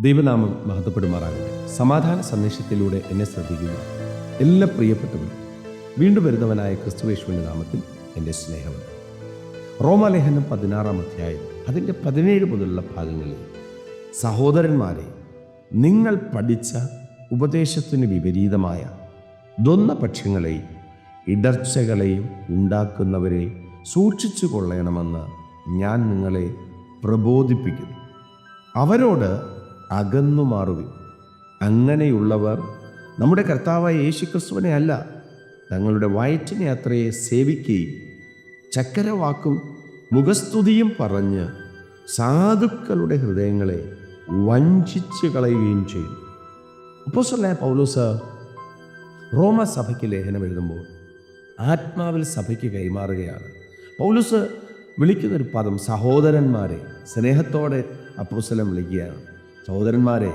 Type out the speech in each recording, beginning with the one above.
ദൈവനാമം മഹത്വപ്പെടുമാറാകട്ടെ. സമാധാന സന്ദേശത്തിലൂടെ എന്നെ ശ്രദ്ധിക്കുക. എല്ലാ പ്രിയപ്പെട്ടവരും വീണ്ടും വരുന്നവനായ ക്രിസ്തുവേശുവിന്റെ നാമത്തിൽ എന്റെ സ്നേഹമുണ്ട്. റോമാലേഖനം പതിനാറാം അധ്യായം അതിന്റെ പതിനേഴ് മുതലുള്ള ഭാഗങ്ങളിൽ സഹോദരന്മാരെ നിങ്ങൾ പഠിച്ച ഉപദേശത്തിന് വിപരീതമായ ദ്വന്ദ്പക്ഷങ്ങളെയും ഇടർച്ചകളെയും ഉണ്ടാക്കുന്നവരെ സൂക്ഷിച്ചു കൊള്ളണമെന്ന് ഞാൻ നിങ്ങളെ പ്രബോധിപ്പിക്കുന്നു. അവരോട് അകന്നു മാറുവിൻ. അങ്ങനെയുള്ളവർ നമ്മുടെ കർത്താവായ യേശുക്രിസ്തുവിനെ അല്ല തങ്ങളുടെ വയറ്റിനെ അത്രയെ സേവിക്കുകയും ചക്കരവാക്കും മുഖസ്തുതിയും പറഞ്ഞ് സാധുക്കളുടെ ഹൃദയങ്ങളെ വഞ്ചിച്ച് കളയുകയും ചെയ്യും അപ്പോസ്തലനായ പൗലോസ് റോമ സഭയ്ക്ക് ലേഖനം എഴുതുമ്പോൾ ആത്മാവിൽ സഭയ്ക്ക് കൈമാറുകയാണ്. പൗലൂസ് വിളിക്കുന്നൊരു പദം സഹോദരന്മാരെ സ്നേഹത്തോടെ അപ്പോസ്തലൻ വിളിക്കുകയാണ്. സഹോദരന്മാരെ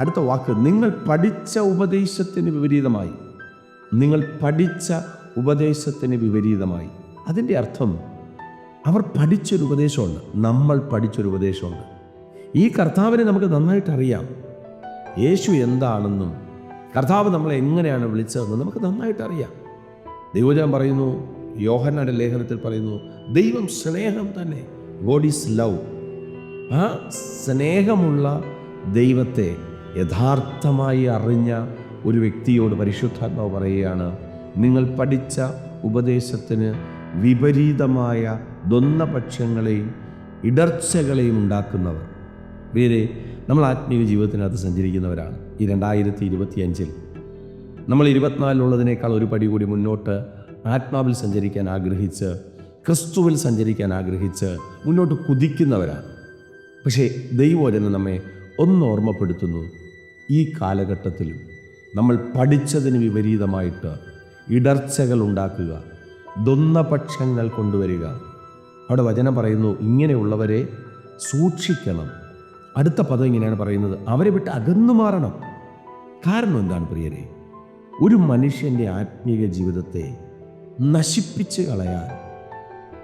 അടുത്ത വാക്ക് നിങ്ങൾ പഠിച്ച ഉപദേശത്തിന് വിപരീതമായി. നിങ്ങൾ പഠിച്ച ഉപദേശത്തിന് വിപരീതമായി. അതിന്റെ അർത്ഥം അവർ പഠിച്ചൊരു ഉപദേശമുണ്ട്. നമ്മൾ പഠിച്ചൊരു ഉപദേശമുണ്ട്. ഈ കർത്താവിനെ നമുക്ക് നന്നായിട്ട് അറിയാം. യേശു എന്താണെന്നും കർത്താവ് നമ്മളെ എങ്ങനെയാണ് വിളിച്ചതെന്നും നമുക്ക് നന്നായിട്ട് അറിയാം. ദൈവജനം പറയുന്നു യോഹന്നാന്റെ ലേഖനത്തിൽ പറയുന്നു ദൈവം സ്നേഹം തന്നെ. God is love. സ്നേഹമുള്ള ദൈവത്തെ യഥാർത്ഥമായി അറിഞ്ഞ ഒരു വ്യക്തിയോട് പരിശുദ്ധാത്മാവ് പറയുകയാണ് നിങ്ങൾ പഠിച്ച ഉപദേശത്തിന് വിപരീതമായ ദ്വന്ദ്പക്ഷങ്ങളെയും ഇടർച്ചകളെയും ഉണ്ടാക്കുന്നവർ. വേറെ നമ്മൾ ആത്മീയ ജീവിതത്തിനകത്ത് സഞ്ചരിക്കുന്നവരാണ്. ഈ രണ്ടായിരത്തി ഇരുപത്തിയഞ്ചിൽ നമ്മൾ ഇരുപത്തിനാലിലുള്ളതിനേക്കാൾ ഒരു പടി കൂടി മുന്നോട്ട് ആത്മാവിൽ സഞ്ചരിക്കാൻ ആഗ്രഹിച്ച് ക്രിസ്തുവിൽ സഞ്ചരിക്കാൻ ആഗ്രഹിച്ച് മുന്നോട്ട് കുതിക്കുന്നവരാണ്. പക്ഷേ ദൈവവചനം നമ്മെ ഒന്ന് ഓർമ്മപ്പെടുത്തുന്നു. ഈ കാലഘട്ടത്തിലും നമ്മൾ പഠിച്ചതിന് വിപരീതമായിട്ട് ഇടർച്ചകൾ ഉണ്ടാക്കുക ദ്വന്ദ്പക്ഷങ്ങൾ കൊണ്ടുവരിക. അവിടെ വചനം പറയുന്നു ഇങ്ങനെയുള്ളവരെ സൂക്ഷിക്കണം. അടുത്ത പദം ഇങ്ങനെയാണ് പറയുന്നത് അവരെ വിട്ട് അകന്നു മാറണം. കാരണം എന്താണ് പ്രിയരെ? ഒരു മനുഷ്യന്റെ ആത്മീയ ജീവിതത്തെ നശിപ്പിച്ച് കളയാൻ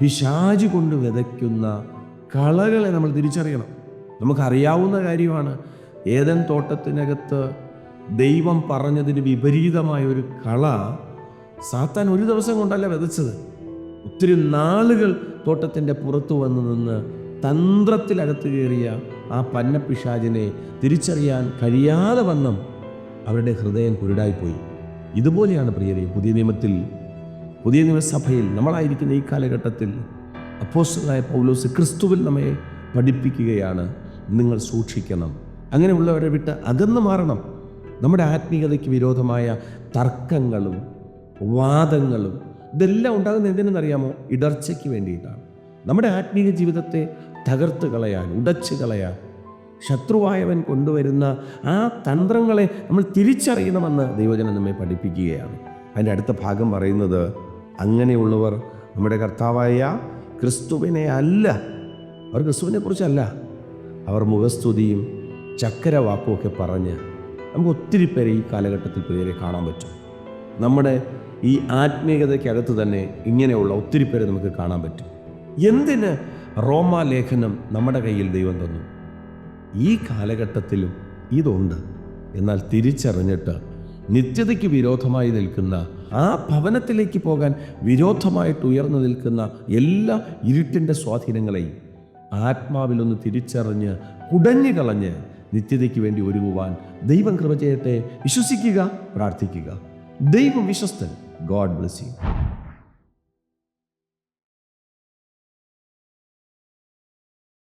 പിശാജ് കൊണ്ട് വിതയ്ക്കുന്ന കളകളെ നമ്മൾ തിരിച്ചറിയണം. നമുക്കറിയാവുന്ന കാര്യമാണ് ഏതൻ തോട്ടത്തിനകത്ത് ദൈവം പറഞ്ഞതിന് വിപരീതമായ ഒരു കള സാത്താൻ ഒരു ദിവസം കൊണ്ടല്ല വിതച്ചത്. ഒത്തിരി നാളുകൾ തോട്ടത്തിന്റെ പുറത്തു വന്ന് നിന്ന് തന്ത്രത്തിലകത്ത് കയറിയ ആ പന്നപ്പിശാചിനെ തിരിച്ചറിയാൻ കഴിയാതെ വണ്ണം അവരുടെ ഹൃദയം കുരുടായിപ്പോയി. ഇതുപോലെയാണ് പ്രിയരെ പുതിയ നിയമത്തിൽ പുതിയ നിയമസഭയിൽ നമ്മളായിരിക്കുന്ന ഈ കാലഘട്ടത്തിൽ അപ്പോസ്റ്റലായ പൗലോസ് ക്രിസ്തുവിൽ നമ്മെ പഠിപ്പിക്കുകയാണ്. നിങ്ങൾ സൂക്ഷിക്കണം. അങ്ങനെയുള്ളവരെ വിട്ട് അകന്നു മാറണം. നമ്മുടെ ആത്മീയതയ്ക്ക് വിരോധമായ തർക്കങ്ങളും വാദങ്ങളും ഇതെല്ലാം ഉണ്ടാകുന്ന എന്തിനെന്നറിയാമോ? ഇടർച്ചയ്ക്ക് വേണ്ടിയിട്ടാണ്. നമ്മുടെ ആത്മീയ ജീവിതത്തെ തകർത്ത് കളയാൻ ഉടച്ചു കളയാൻ ശത്രുവായവൻ കൊണ്ടുവരുന്ന ആ തന്ത്രങ്ങളെ നമ്മൾ തിരിച്ചറിയണമെന്ന് ദൈവജനം നമ്മെ പഠിപ്പിക്കുകയാണ്. അതിന്റെ അടുത്ത ഭാഗം പറയുന്നത് അങ്ങനെയുള്ളവർ നമ്മുടെ കർത്താവായ ക്രിസ്തുവിനെ അല്ല അവർ ക്രിസ്തുവിനെ കുറിച്ചല്ല അവർ മുഖസ്തുതിയും ചക്കരവാക്കുമൊക്കെ പറഞ്ഞ് നമുക്ക് ഒത്തിരി പേരെ ഈ കാലഘട്ടത്തിൽ പേരെ കാണാൻ പറ്റും. നമ്മുടെ ഈ ആത്മീയതയ്ക്കകത്ത് തന്നെ ഇങ്ങനെയുള്ള ഒത്തിരി പേരെ നമുക്ക് കാണാൻ പറ്റും. എന്തിന് റോമാലേഖനം നമ്മുടെ കയ്യിൽ ദൈവം തന്നു? ഈ കാലഘട്ടത്തിലും ഇതുണ്ട്. എന്നാൽ തിരിച്ചറിഞ്ഞിട്ട് നിത്യതയ്ക്ക് വിരോധമായി നിൽക്കുന്ന ആ ഭവനത്തിലേക്ക് പോകാൻ വിരോധമായിട്ട് ഉയർന്നു നിൽക്കുന്ന എല്ലാ ഇരുട്ടിന്റെ സ്വാധീനങ്ങളെയും ആത്മാവിലൊന്ന് തിരിച്ചറിഞ്ഞ് കുടഞ്ഞു കളഞ്ഞ് നിത്യതയ്ക്ക് വേണ്ടി ഒരുങ്ങുവാൻ ദൈവം കൃപ ചെയ്യട്ടെ. വിശ്വസിക്കുക പ്രാർത്ഥിക്കുക. ദൈവം വിശ്വസ്തൻ. God bless you